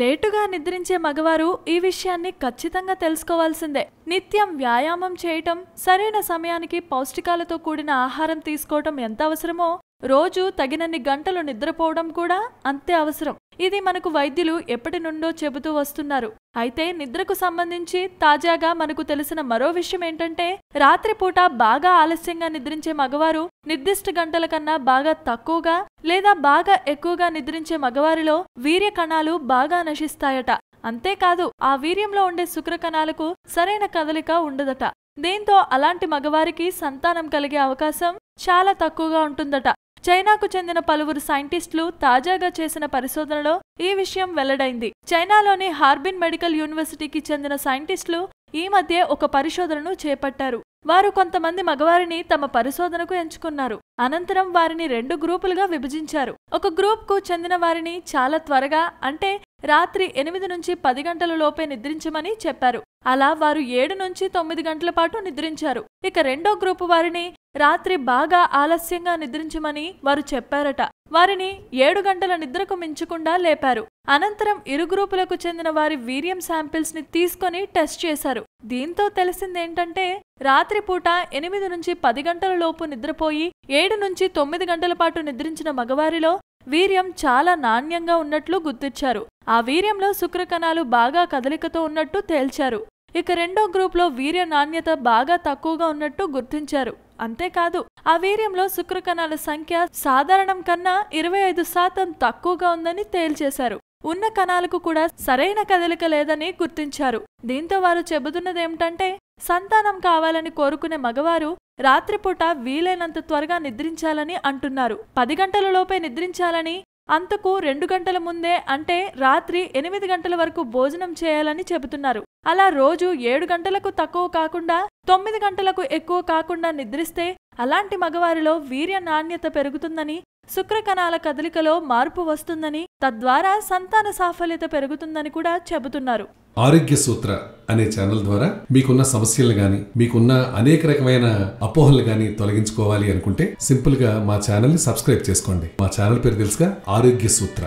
లేటుగా నిద్రించే మగవారు ఈ విషయాన్ని ఖచ్చితంగా తెలుసుకోవాల్సిందే. నిత్యం వ్యాయామం చేయటం సరైన సమయానికి పౌష్టికాలతో కూడిన ఆహారం తీసుకోవటం ఎంత అవసరమో రోజు తగినన్ని గంటలు నిద్రపోవడం కూడా అంతే అవసరం. ఇది మనకు వైద్యులు ఎప్పటి నుండో చెబుతూ వస్తున్నారు. అయితే నిద్రకు సంబంధించి తాజాగా మనకు తెలిసిన మరో విషయం ఏంటంటే రాత్రిపూట బాగా ఆలస్యంగా నిద్రించే మగవారు నిర్దిష్ట గంటల కన్నా బాగా తక్కువగా లేదా బాగా ఎక్కువగా నిద్రించే మగవారిలో వీర్య కణాలు బాగా నశిస్తాయట. అంతేకాదు ఆ వీర్యంలో ఉండే శుక్ర కణాలకు సరైన కదలిక ఉండదట. దీంతో అలాంటి మగవారికి సంతానం కలిగే అవకాశం చాలా తక్కువగా ఉంటుందట. చైనాకు చెందిన పలువురు సైంటిస్టులు తాజాగా చేసిన పరిశోధనలో ఈ విషయం వెల్లడైంది. చైనాలోని హార్బిన్ మెడికల్ యూనివర్సిటీకి చెందిన సైంటిస్టులు ఈ మధ్య ఒక పరిశోధనను చేపట్టారు. వారు కొంతమంది మగవారిని తమ పరిశోధనకు ఎంచుకున్నారు. అనంతరం వారిని రెండు గ్రూపులుగా విభజించారు. ఒక గ్రూప్కు చెందిన వారిని చాలా త్వరగా అంటే రాత్రి ఎనిమిది నుంచి పది గంటల లోపే నిద్రించమని చెప్పారు. అలా వారు ఏడు నుంచి తొమ్మిది గంటల పాటు నిద్రించారు. ఇక రెండో గ్రూపు వారిని రాత్రి బాగా ఆలస్యంగా నిద్రించమని వారు చెప్పారట. వారిని ఏడు గంటల నిద్రకు మించకుండా లేపారు. అనంతరం ఇరు గ్రూపులకు చెందిన వారి వీర్యం శాంపిల్స్ని తీసుకొని టెస్ట్ చేశారు. దీంతో తెలిసిందేంటంటే రాత్రిపూట ఎనిమిది నుంచి పది గంటల లోపు నిద్రపోయి ఏడు నుంచి తొమ్మిది గంటల పాటు నిద్రించిన మగవారిలో వీర్యం చాలా నాణ్యంగా ఉన్నట్లు గుర్తించారు ఆ వీర్యంలో శుక్రకణాలు బాగా కదలికతో ఉన్నట్టు తేల్చారు. ఇక రెండో గ్రూప్లో వీర్య నాణ్యత బాగా తక్కువగా ఉన్నట్టు గుర్తించారు. అంతేకాదు ఆ వీర్యంలో శుక్రకణాల సంఖ్య సాధారణం కన్నా ఇరవై ఐదు శాతం తక్కువగా ఉందని తేల్చేశారు. ఉన్న కణాలకు కూడా సరైన కదలిక లేదని గుర్తించారు. దీంతో వారు చెబుతున్నదేమిటంటే సంతానం కావాలని కోరుకునే మగవారు రాత్రిపూట వీలైనంత త్వరగా నిద్రించాలని అంటున్నారు. పది గంటల లోపే నిద్రించాలని అంతకు రెండు గంటల ముందే అంటే రాత్రి ఎనిమిది గంటల వరకు భోజనం చేయాలని చెబుతున్నారు. అలా రోజు ఏడు గంటలకు తక్కువ కాకుండా తొమ్మిది గంటలకు ఎక్కువ కాకుండా నిద్రిస్తే అలాంటి మగవారిలో వీర్య నాణ్యత పెరుగుతుందని శుక్రకణాల కదలికలో మార్పు వస్తుందని తద్వారా సంతాన సాఫల్యత పెరుగుతుందని కూడా చెబుతున్నారు. ఆరోగ్య సూత్ర అనే ఛానల్ ద్వారా మీకున్న సమస్యలు గాని మీకున్న అనేక రకమైన అపోహలు గాని తొలగించుకోవాలి అనుకుంటే సింపుల్గా మా ఛానల్ని సబ్స్క్రైబ్ చేసుకోండి. మా ఛానల్ పేరు తెలుసుగా ఆరోగ్య సూత్ర.